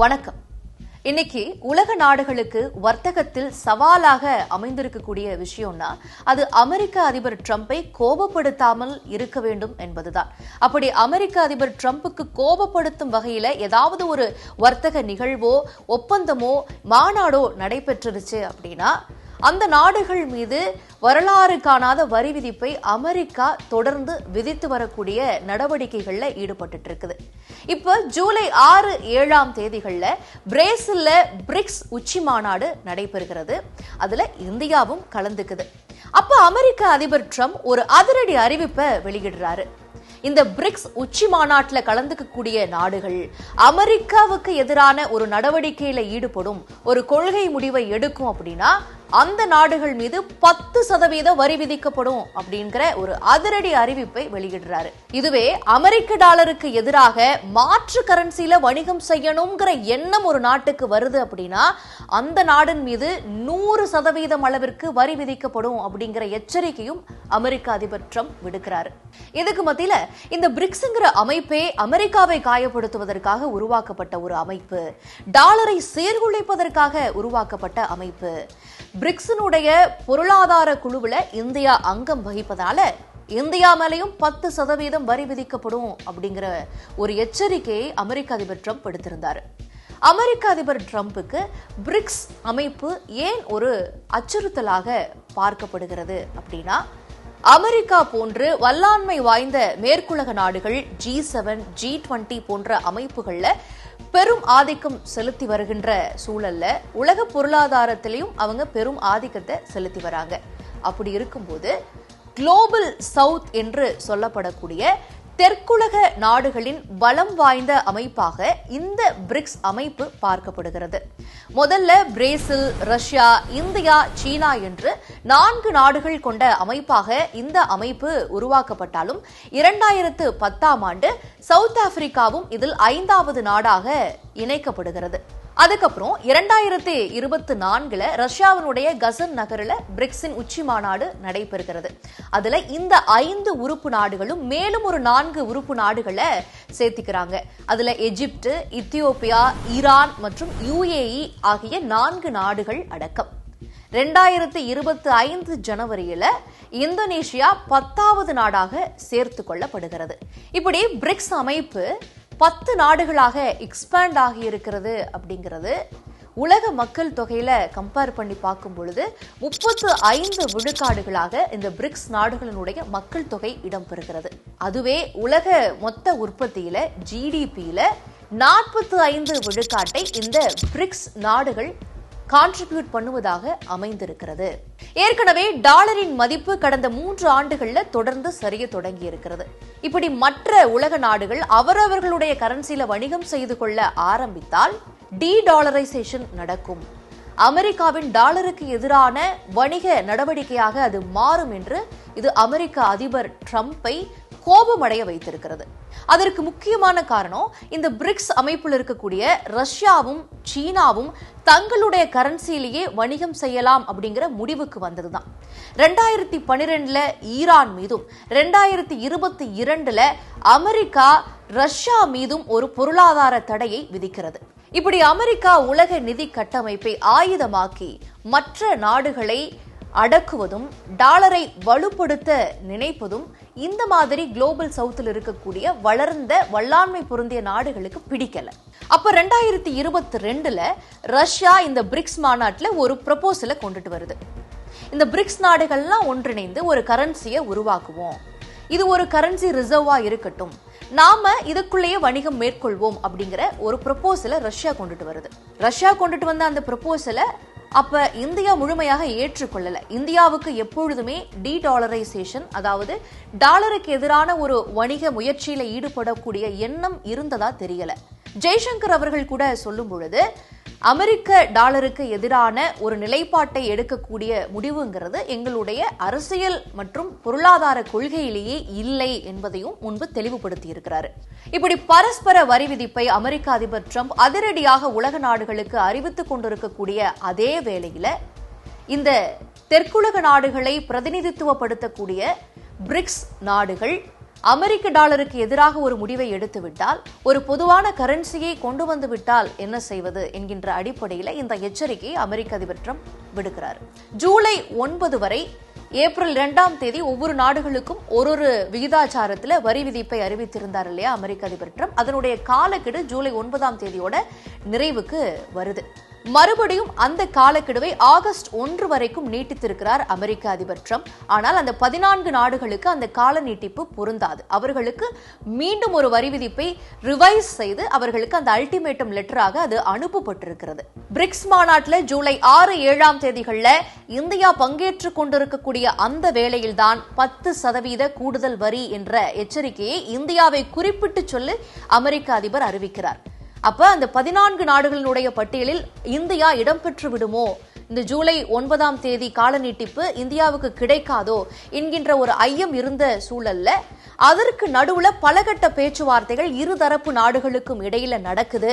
வணக்கம். இன்னைக்கு உலக நாடுகளுக்கு வர்த்தகத்தில் சவாலாக அமைந்திருக்கக்கூடிய விஷயம்னா அது அமெரிக்க அதிபர் ட்ரம்ப்பை கோபப்படுத்தாமல் இருக்க வேண்டும் என்பதுதான். அப்படி அமெரிக்க அதிபர் ட்ரம்புக்கு கோபப்படுத்தும் வகையில ஏதாவது ஒரு வர்த்தக நிகழ்வோ ஒப்பந்தமோ மாநாடோ நடைபெற்றுருச்சு அப்படின்னா அந்த நாடுகள் மீது வரலாறு காணாத வரி விதிப்பை அமெரிக்கா தொடர்ந்து விதித்து வரக்கூடிய நடவடிக்கைகளில் ஈடுபட்டு இருக்குது இப்ப ஜூலை ஆறு ஏழாம் தேதிகளில் பிரேசில்ல பிரிக்ஸ் உச்சி மாநாடு நடைபெறுகிறது. அதுல இந்தியாவும் கலந்துக்குது. அப்ப அமெரிக்க அதிபர் ட்ரம்ப் ஒரு அதிரடி அறிவிப்பை வெளியிடுறாரு. இந்த பிரிக்ஸ் உச்சி மாநாட்டில் கலந்துக்கக்கூடிய நாடுகள் அமெரிக்காவுக்கு எதிரான ஒரு நடவடிக்கையில ஈடுபடும் ஒரு கொள்கை முடிவை எடுக்கும் அப்படின்னா அந்த நாடுகள் மீது பத்து சதவீத வரி விதிக்கப்படும் அப்படிங்கிற ஒரு அதிரடி அறிவிப்பை வெளியிடுறாரு. இதுவே அமெரிக்க டாலருக்கு எதிராக மாற்று கரன்சியில வணிகம் செய்யணுங்கிற எண்ணம் ஒரு நாட்டுக்கு வருது அப்படின்னா அந்த நாடின் மீது நூறு சதவீதம் அளவிற்கு வரி விதிக்கப்படும் அப்படிங்கிற எச்சரிக்கையும் அமெரிக்க அதிபர் ட்ரம்ப் விடுக்கிறாரு. இதுக்கு மத்தியில இந்த பிரிக்ஸ்ங்கிற அமைப்பே அமெரிக்காவை காயப்படுத்துவதற்காக உருவாக்கப்பட்ட ஒரு அமைப்பு டாலரை சீர்குலைப்பதற்காக உருவாக்கப்பட்ட அமைப்பு. பிரிக்ஸினுடைய பொருளாதார குழுவில் இந்தியா அங்கம் வகிப்பதால இந்தியா மேலேயும் பத்து சதவீதம் வரி விதிக்கப்படும் அப்படிங்கிற ஒரு எச்சரிக்கையை அமெரிக்க அதிபர் ட்ரம்ப் எடுத்திருந்தார் அமெரிக்க அதிபர் ட்ரம்புக்கு பிரிக்ஸ் அமைப்பு ஏன் ஒரு அச்சுறுத்தலாக பார்க்கப்படுகிறது அப்படின்னா அமெரிக்கா போன்று வல்லாண்மை வாய்ந்த மேற்குலக நாடுகள் ஜி செவன் ஜி டுவெண்ட்டி போன்ற அமைப்புகளில் பெரும் ஆதிக்கம் செலுத்தி வருகின்ற சூழல்ல உலக பொருளாதாரத்திலையும் அவங்க பெரும் ஆதிக்கத்தை செலுத்தி வராங்க. அப்படி இருக்கும்போது குளோபல் சவுத் என்று சொல்லப்படக்கூடிய தெற்குலக நாடுகளின் பலம் வாய்ந்த அமைப்பாக இந்த பிரிக்ஸ் அமைப்பு பார்க்கப்படுகிறது. முதல்ல பிரேசில் ரஷ்யா இந்தியா சீனா என்று நான்கு நாடுகள் கொண்ட அமைப்பாக இந்த அமைப்பு உருவாக்கப்பட்டாலும் இரண்டாயிரத்து பத்தாம் ஆண்டு சவுத் ஆப்பிரிக்காவும் இதில் ஐந்தாவது நாடாக இணைக்கப்படுகிறது. அதுக்கப்புறம் இரண்டாயிரத்தி இருபத்தி நான்குல ரஷ்யாவினுடைய கசன் நகரில் பிரிக்ஸின் உச்சி மாநாடு நடைபெறுகிறது. அதுல இந்த ஐந்து உறுப்பு நாடுகளும் மேலும் ஒரு நான்கு உறுப்பு நாடுகளை சேர்த்திக்கிறாங்க. அதுல எஜிப்து இத்தியோப்பியா ஈரான் மற்றும் யுஏஇ ஆகிய நான்கு நாடுகள் அடக்கம். ரெண்டாயிரத்தி இருபத்தி ஐந்து ஜனவரியில இந்தோனேஷியா பத்தாவது நாடாக சேர்த்து கொள்ளப்படுகிறது. இப்படி பிரிக்ஸ் அமைப்பு பத்து நாடுகளாக எக்ஸ்பேண்ட் ஆகி இருக்கிறது அப்படிங்கிறது உலக மக்கள் தொகையில கம்பேர் பண்ணி பார்க்கும் பொழுது முப்பத்து ஐந்து விழுக்காடுகளாக இந்த பிரிக்ஸ் நாடுகளினுடைய மக்கள் தொகை இடம்பெறுகிறது. அதுவே உலக மொத்த உற்பத்தியில ஜிடிபியில நாற்பத்தி ஐந்து விழுக்காட்டை இந்த பிரிக்ஸ் நாடுகள் கான்ட்ரிபியூட் பண்ணுவதாக அமைந்திருக்கிறது. ஏற்கனவே டாலரின் மதிப்பு கடந்த மூன்று ஆண்டுகள்ல தொடர்ந்து சரிய தொடங்கி இருக்கிறது இப்படி மற்ற உலக நாடுகள் அவரவர்களுடைய கரன்சியில வணிகம் செய்து கொள்ள ஆரம்பித்தால் டி டாலரைசேஷன் நடக்கும். அமெரிக்காவின் டாலருக்கு எதிரான வணிக நடவடிக்கையாக அது மாறும் என்று இது அமெரிக்க அதிபர் ட்ரம்பை கோபமடைய வைத்திருக்கிறது. அதற்கு முக்கியமான காரணம் இந்த பிரிக்ஸ் அமைப்பில் இருக்கக்கூடிய ரஷ்யாவும் சீனாவும் தங்களுடைய கரன்சியிலேயே வணிகம் செய்யலாம் அப்படிங்கிற முடிவுக்கு வந்ததுதான். ரெண்டாயிரத்தி பனிரெண்டுல ஈரான் மீதும் ரெண்டாயிரத்தி இருபத்தி இரண்டுல அமெரிக்கா ரஷ்யா மீதும் ஒரு பொருளாதார தடையை விதிக்கிறது. இப்படி அமெரிக்கா உலக நிதி கட்டமைப்பை ஆயுதமாக்கி மற்ற நாடுகளை அடக்குவதும் டாலரை வலுப்படுத்த நினைப்பதும் இந்த மாதிரி குளோபல் சவுத்தில் இருக்கக்கூடிய வளர்ந்த வல்லாண்மை பொருந்திய நாடுகளுக்கு பிடிக்கல. அப்ப ரெண்டாயிரத்தி இருபத்தி ரெண்டுல ரஷ்யா இந்த பிரிக்ஸ் மாநாட்டில் ஒரு ப்ரப்போசலை கொண்டுட்டு வருது. இந்த பிரிக்ஸ் நாடுகள்லாம் ஒன்றிணைந்து ஒரு கரன்சியை உருவாக்குவோம். இது ஒரு கரன்சி ரிசர்வா இருக்கட்டும். நாம இதுக்குள்ளேயே வணிகம் மேற்கொள்வோம் அப்படிங்கிற ஒரு ப்ரப்போசலை ரஷ்யா கொண்டுட்டு வருது. ரஷ்யா கொண்டுட்டு வந்த அந்த ப்ரப்போசலை அப்ப இந்தியா முழுமையாக ஏற்றுக்கொள்ளல. இந்தியாவுக்கு எப்பொழுதுமே டி டாலரைசேஷன் அதாவது டாலருக்கு எதிரான ஒரு வணிக முயற்சியில ஈடுபடக்கூடிய எண்ணம் இருந்ததா தெரியல. ஜெய்சங்கர் அவர்கள் கூட சொல்லும் பொழுது அமெரிக்க டாலருக்கு எதிரான ஒரு நிலைப்பாட்டை எடுக்கக்கூடிய முடிவுங்கிறது எங்களுடைய அரசியல் மற்றும் பொருளாதார கொள்கையிலேயே இல்லை என்பதையும் முன்பு தெளிவுபடுத்தி இருக்கிறாரு இப்படி பரஸ்பர வரி விதிப்பை அமெரிக்க அதிபர் ட்ரம்ப் அதிரடியாக உலக நாடுகளுக்கு அறிவித்துக் கொண்டிருக்கக்கூடிய அதே வேளையில இந்த தெற்குலக நாடுகளை பிரதிநிதித்துவப்படுத்தக்கூடிய பிரிக்ஸ் நாடுகள் அமெரிக்க டாலருக்கு எதிராக ஒரு முடிவை எடுத்துவிட்டால் ஒரு பொதுவான கரன்சியை கொண்டு வந்து விட்டால் என்ன செய்வது என்கின்ற அடிப்படையில் இந்த எச்சரிக்கையை அமெரிக்க அதிபர் ட்ரம்ப் விடுக்கிறார். ஜூலை ஒன்பது வரை ஏப்ரல் இரண்டாம் தேதி ஒவ்வொரு நாடுகளுக்கும் ஒரு ஒரு விகிதாச்சாரத்தில் வரி விதிப்பை அறிவித்திருந்தார் இல்லையா அமெரிக்க அதிபர் ட்ரம்ப். அதனுடைய காலக்கெடு ஜூலை ஒன்பதாம் தேதியோட நிறைவுக்கு வருது. மறுபடியும் அந்த காலக்கெடுவை ஆகஸ்ட் ஒன்று வரைக்கும் நீட்டித்திருக்கிறார் அமெரிக்க அதிபர் ட்ரம்ப். ஆனால் அந்த பதினான்கு நாடுகளுக்கு அந்த கால நீட்டிப்பு பொருந்தாது. அவர்களுக்கு மீண்டும் ஒரு வரி விதிப்பை ரிவைஸ் செய்து அவர்களுக்கு அந்த அல்டிமேட்டம் லெட்டராக அது அனுப்பப்பட்டிருக்கிறது. பிரிக்ஸ் மாநாட்டில் ஜூலை ஆறு ஏழாம் தேதிகளில் இந்தியா பங்கேற்றுக் கொண்டிருக்கக்கூடிய அந்த வேளையில்தான் பத்து சதவீத கூடுதல் வரி என்ற எச்சரிக்கையை இந்தியாவை குறிப்பிட்டு சொல்லி அமெரிக்க அதிபர் அறிவிக்கிறார். அப்ப அந்த பதினான்கு நாடுகளினுடைய பட்டியலில் இந்தியா இடம்பெற்று விடுமோ? இந்த ஜூலை ஒன்பதாம் தேதி கால நீட்டிப்பு இந்தியாவுக்கு கிடைக்காதோ என்கின்ற ஒரு ஐயம் இருந்த சூழல்ல அதற்கு நடுவுல பலகட்ட பேச்சுவார்த்தைகள் இருதரப்பு நாடுகளுக்கும் இடையில நடக்குது.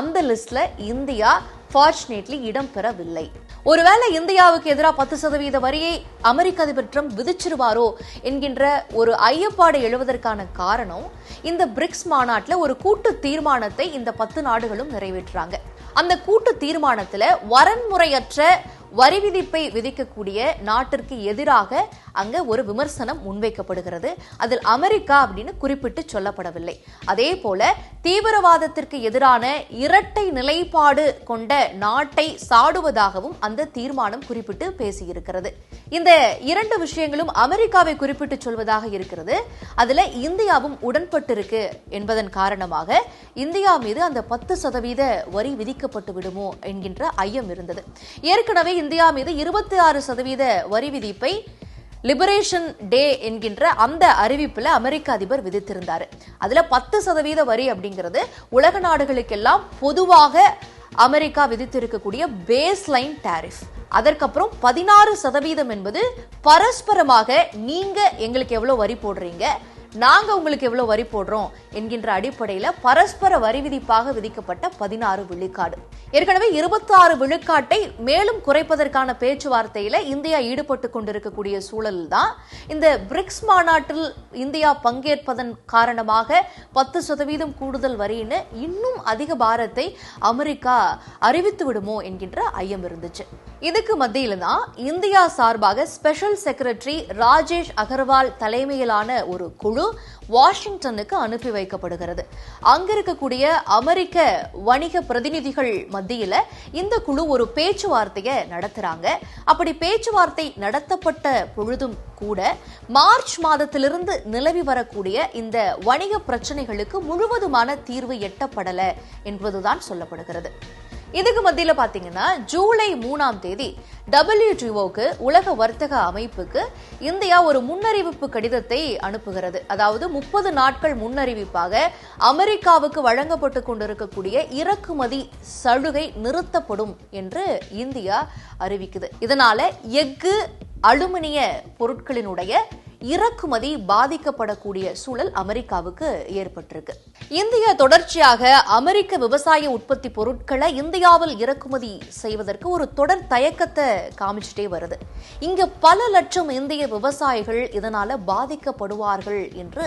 அந்த லிஸ்ட்ல இந்தியா ஃபார்ச்சுனேட்லி இடம்பெறவில்லை. ஒருவேளை இந்தியாவுக்கு எதிராக பத்து சதவீத வரியை அமெரிக்க அதிபர் ட்ரம்ப் விதிச்சிருவாரோ என்கின்ற ஒரு ஐயப்பாடு எழுவதற்கான காரணம் இந்த பிரிக்ஸ் மாநாட்டில் ஒரு கூட்டு தீர்மானத்தை இந்த பத்து நாடுகளும் நிறைவேற்றுறாங்க. அந்த கூட்டு தீர்மானத்தில் வரன்முறையற்ற வரி விதிப்பை விதிக்கக்கூடிய நாட்டிற்கு எதிராக அங்கே ஒரு விமர்சனம் முன்வைக்கப்படுகிறது. அதில் அமெரிக்கா அப்படின்னு குறிப்பிட்டு சொல்லப்படவில்லை. அதே போல தீவிரவாதத்திற்கு எதிரான இரட்டை நிலைப்பாடு கொண்ட நாட்டை சாடுவதாகவும் அந்த தீர்மானம் குறிப்பிட்டு பேசியிருக்கிறது. இந்த இரண்டு விஷயங்களும் அமெரிக்காவை குறிப்பிட்டு சொல்வதாக இருக்கிறது. அதில் இந்தியாவும் உடன்பட்டிருக்கு என்பதன் காரணமாக இந்தியா மீது அந்த பத்து சதவீத வரி விதிக்கப்பட்டு விடுமோ என்கின்ற ஐயம் இருந்தது. ஏற்கனவே இந்தியா மீது இருபத்தி ஆறு சதவீத வரி விதிப்பை லிபரேஷன் டே என்கின்ற அந்த அறிவிப்பில் அமெரிக்க அதிபர் விதித்திருந்தார். அதில் பத்து சதவீத வரி அப்படிங்கிறது உலக நாடுகளுக்கெல்லாம் பொதுவாக அமெரிக்கா விதித்திருக்கக்கூடிய பேஸ் லைன் டேரிஃப் அதற்கப்புறம் பதினாறு சதவீதம் என்பது பரஸ்பரமாக நீங்க எங்களுக்கு எவ்வளோ வரி போடுறீங்க? நாங்க உங்களுக்கு எவ்வளவு வரி போடுறோம் என்கின்ற அடிப்படையில பரஸ்பர வரி விதிப்பாக விதிக்கப்பட்ட பதினாறு விழுக்காடு. ஏற்கனவே இருபத்தி ஆறு விழுக்காட்டை மேலும் குறைப்பதற்கான பேச்சுவார்த்தையில இந்தியா ஈடுபட்டு கொண்டிருக்கக்கூடிய சூழல் தான் இந்த பிரிக்ஸ் மாநாட்டில் இந்தியா பங்கேற்பதன் காரணமாக பத்து சதவீதம் கூடுதல் வரின்னு இன்னும் அதிக பாரத்தை அமெரிக்கா அறிவித்து விடுமோ என்கின்ற ஐயம் இருந்துச்சு. இதுக்கு மத்தியில தான் இந்தியா சார்பாக ஸ்பெஷல் செக்ரட்டரி ராஜேஷ் அகர்வால் தலைமையிலான ஒரு குழு வாஷிங்டனுக்கு அனுப்பி வைக்கப்படுகிறது. அங்க இருக்கக்கூடிய அமெரிக்க வணிக பிரதிநிதிகள் மத்தியில இந்த குழு ஒரு பேச்சுவார்த்தையை நடத்துறாங்க. அப்படி பேச்சுவார்த்தை நடத்தப்பட்ட பொழுதும் கூட மார்ச் மாதத்திலிருந்து நிலவி வரக்கூடிய இந்த வணிக பிரச்சனைகளுக்கு முழுவதுமான தீர்வு எட்டப்படல என்பதுதான் சொல்லப்படுகிறது. இதுக்கு மத்தியில் பாத்தீங்கன்னா ஜூலை மூணாம் தேதி டபிள்யூடிஓக்கு உலக வர்த்தக அமைப்புக்கு இந்தியா ஒரு முன்னறிவிப்பு கடிதத்தை அனுப்புகிறது. அதாவது முப்பது நாட்கள் முன்னறிவிப்பாக அமெரிக்காவுக்கு வழங்கப்பட்டு கொண்டிருக்கக்கூடிய இறக்குமதி சலுகை நிறுத்தப்படும் என்று இந்தியா அறிவிக்குது. இதனால எஃகு அலுமினிய பொருட்களினுடைய இறக்குமதி பாதிக்கப்படக்கூடிய சூழல் அமெரிக்காவுக்கு ஏற்பட்டிருக்கு. இந்தியா தொடர்ச்சியாக அமெரிக்க விவசாய உற்பத்தி பொருட்களை இந்தியாவில் இறக்குமதி செய்வதற்கு ஒரு தொடர் தயக்கத்தை காமிச்சிட்டே வருது. இங்க பல லட்சம் இந்திய விவசாயிகள் இதனால பாதிக்கப்படுவார்கள் என்று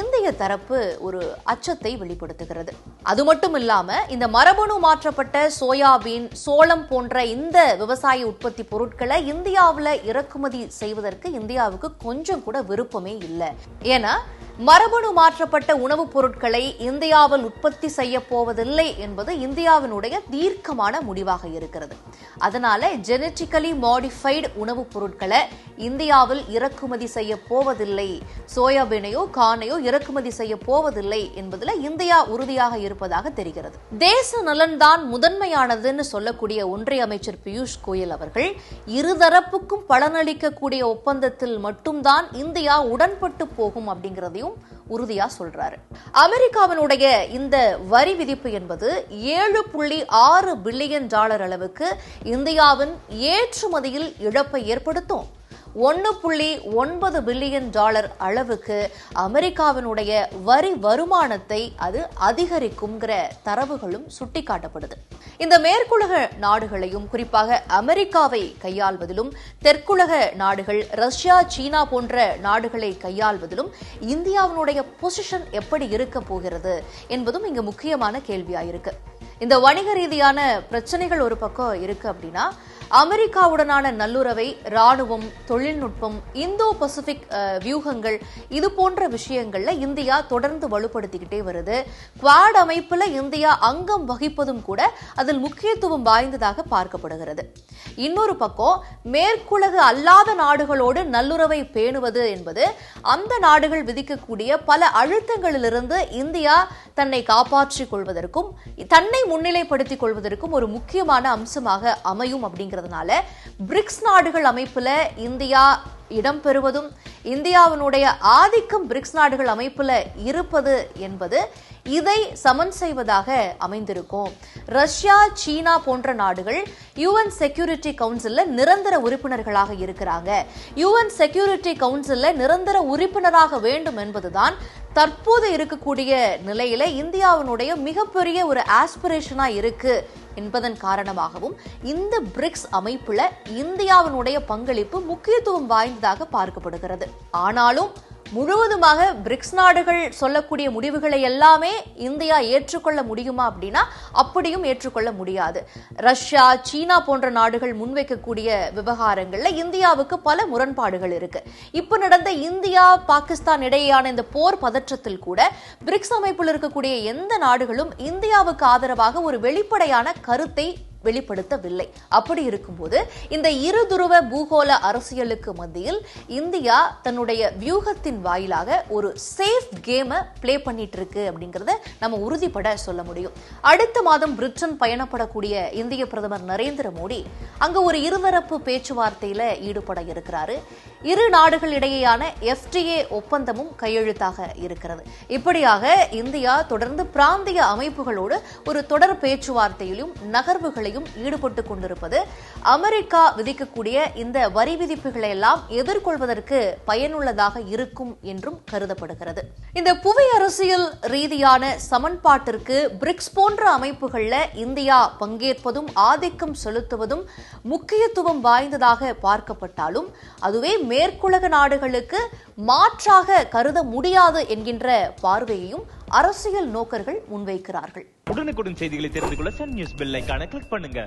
இந்திய தரப்பு ஒரு அச்சத்தை வெளிப்படுத்துகிறது. அது மட்டும் இல்லாம இந்த மரபணு மாற்றப்பட்ட சோயாபீன் சோளம் போன்ற இந்த விவசாய உற்பத்தி பொருட்களை இந்தியாவில் இறக்குமதி செய்வதற்கு இந்தியாவுக்கு கொஞ்சம் கூட விருப்பமே இல்லை. ஏன்னா மரபணு மாற்றப்பட்ட உணவுப் பொருட்களை இந்தியாவில் உற்பத்தி செய்ய போவதில்லை என்பது இந்தியாவினுடைய தீர்க்கமான முடிவாக இருக்கிறது. அதனால ஜெனட்டிக்கலி மாடிஃபைடு உணவுப் பொருட்களை இந்தியாவில் இறக்குமதி செய்ய போவதில்லை. சோயாபீனையோ கானையோ இறக்குமதி செய்ய போவதில்லை என்பதில் இந்தியா உறுதியாக இருப்பதாக தெரிகிறது. தேச நலன்தான் முதன்மையானதுன்னு சொல்லக்கூடிய ஒன்றிய அமைச்சர் பியூஷ் கோயல் அவர்கள் இருதரப்புக்கும் பலனளிக்கக்கூடிய ஒப்பந்தத்தில் மட்டும்தான் இந்தியா உடன்பட்டு போகும் அப்படிங்கிறது அப்படிங்கிறதையும் உறுதியா சொல்றாரு. அமெரிக்காவினுடைய இந்த வரி விதிப்பு என்பது ஏழு புள்ளி ஆறு பில்லியன் டாலர் அளவுக்கு இந்தியாவின் ஏற்றுமதியில் இழப்பை ஏற்படுத்தும். ஒன்று புள்ளி ஒன்பது பில்லியன் டாலர் அளவுக்கு அமெரிக்காவினுடைய வரி வருமானத்தை அது அதிகரிக்கும்ங்கிற தரவுகளும் சுட்டிக்காட்டப்படுது. இந்த மேற்குலக நாடுகளையும் குறிப்பாக அமெரிக்காவை கையாள்வதிலும் தெற்குலக நாடுகள் ரஷ்யா சீனா போன்ற நாடுகளை கையாள்வதிலும் இந்தியாவினுடைய பொசிஷன் எப்படி இருக்க போகிறது என்பதும் இங்கு முக்கியமான கேள்வியாயிருக்கு. இந்த வணிக ரீதியான பிரச்சனைகள் ஒரு பக்கம் இருக்கு அப்படின்னா அமெரிக்காவுடனான நல்லுறவை ராணுவம் தொழில்நுட்பம் இந்தோ பசிபிக் வியூகங்கள் இது போன்ற விஷயங்கள்ல இந்தியா தொடர்ந்து வலுப்படுத்திக்கிட்டே வருது. குவாட் அமைப்புல இந்தியா அங்கம் வகிப்பதும் கூட அதில் முக்கியத்துவம் வாய்ந்ததாக பார்க்கப்படுகிறது. இன்னொரு பக்கம் மேற்குலகு அல்லாத நாடுகளோடு நல்லுறவை பேணுவது என்பது அந்த நாடுகள் விதிக்கக்கூடிய பல அழுத்தங்களிலிருந்து இந்தியா தன்னை காப்பாற்றிக் கொள்வதற்கும் தன்னை முன்னிலைப்படுத்திக் கொள்வதற்கும் ஒரு முக்கியமான அம்சமாக அமையும் அப்படிங்கிறதுனால பிரிக்ஸ் நாடுகள் அமைப்பில் இந்தியா இடம்பெறுவதும் இந்தியாவினுடைய ஆதிக்கம் பிரிக்ஸ் நாடுகள் அமைப்பில் இருப்பது என்பது இதை சமன் செய்வதாக அமைந்திருக்கும். ரஷ்யா சீனா போன்ற நாடுகள் யுஎன் செக்யூரிட்டி கவுன்சிலில் நிரந்தர உறுப்பினர்களாக இருக்கிறாங்க. யுஎன் செக்யூரிட்டி கவுன்சிலில் நிரந்தர உறுப்பினராக வேண்டும் என்பதுதான் தற்போது இருக்கக்கூடிய நிலையில இந்தியாவினுடைய மிகப்பெரிய ஒரு ஆஸ்பிரேஷனா இருக்கு என்பதன் காரணமாகவும் இந்த பிரிக்ஸ் அமைப்புல இந்தியாவினுடைய பங்களிப்பு முக்கியத்துவம் வாய்ந்ததாக பார்க்கப்படுகிறது. ஆனாலும் முழுவதுமாக பிரிக்ஸ் நாடுகள் சொல்லக்கூடிய முடிவுகளை எல்லாமே இந்தியா ஏற்றுக்கொள்ள முடியுமா அப்படின்னா அப்படியும் ஏற்றுக்கொள்ள முடியாது. ரஷ்யா சீனா போன்ற நாடுகள் முன்வைக்கக்கூடிய விவகாரங்களில் இந்தியாவுக்கு பல முரண்பாடுகள் இருக்கு. இப்ப நடந்த இந்தியா பாகிஸ்தான் இடையேயான இந்த போர் பதற்றத்தில் கூட பிரிக்ஸ் அமைப்பில் இருக்கக்கூடிய எந்த நாடுகளும் இந்தியாவுக்கு ஆதரவாக ஒரு வெளிப்படையான கருத்தை வெளிப்படுத்தவில்லை. அப்படி இருக்கும்போது இந்த இரு துருவ பூகோள அரசியலுக்கு மத்தியில் இந்தியா தன்னுடைய வியூகத்தின் வாயிலாக ஒரு சேஃப் கேமை பிளே பண்ணிட்டு இருக்கு அப்படிங்கறத நம்ம உறுதிப்பட சொல்ல முடியும். அடுத்த மாதம் பிரிட்டன் பயணப்படக்கூடிய இந்திய பிரதமர் நரேந்திர மோடி அங்க ஒரு இருதரப்பு பேச்சுவார்த்தையில ஈடுபட இருக்கிறாரு. இரு நாடுகள் இடையேயான எஃப்டிஏ ஒப்பந்தமும் கையெழுத்தாக இருக்கிறது. இப்படியாக இந்தியா தொடர்ந்து பிராந்திய அமைப்புகளோடு ஒரு தொடர் பேச்சுவார்த்தையிலும் நகர்வுகளையும் ஈடுபட்டு கொண்டிருப்பது அமெரிக்கா விதிக்கக்கூடிய இந்த வரி விதிப்புகளை எல்லாம் எதிர்கொள்வதற்கு பயனுள்ளதாக இருக்கும் என்றும் கருதப்படுகிறது. இந்த புவி அரசியல் ரீதியான சமன்பாட்டிற்கு பிரிக்ஸ் போன்ற அமைப்புகளில் இந்தியா பங்கேற்பதும் ஆதிக்கம் செலுத்துவதும் முக்கியத்துவம் வாய்ந்ததாக பார்க்கப்பட்டாலும் அதுவே மேற்குலக நாடுகளுக்கு மாற்றாக கருத முடியாது என்கின்ற பார்வையையும் அரசியல் நோக்கர்கள் முன்வைக்கிறார்கள். உடனுக்குடன் செய்திகளை தெரிந்து கொள்ள சன் நியூஸ் பெல் கிளிக் பண்ணுங்க.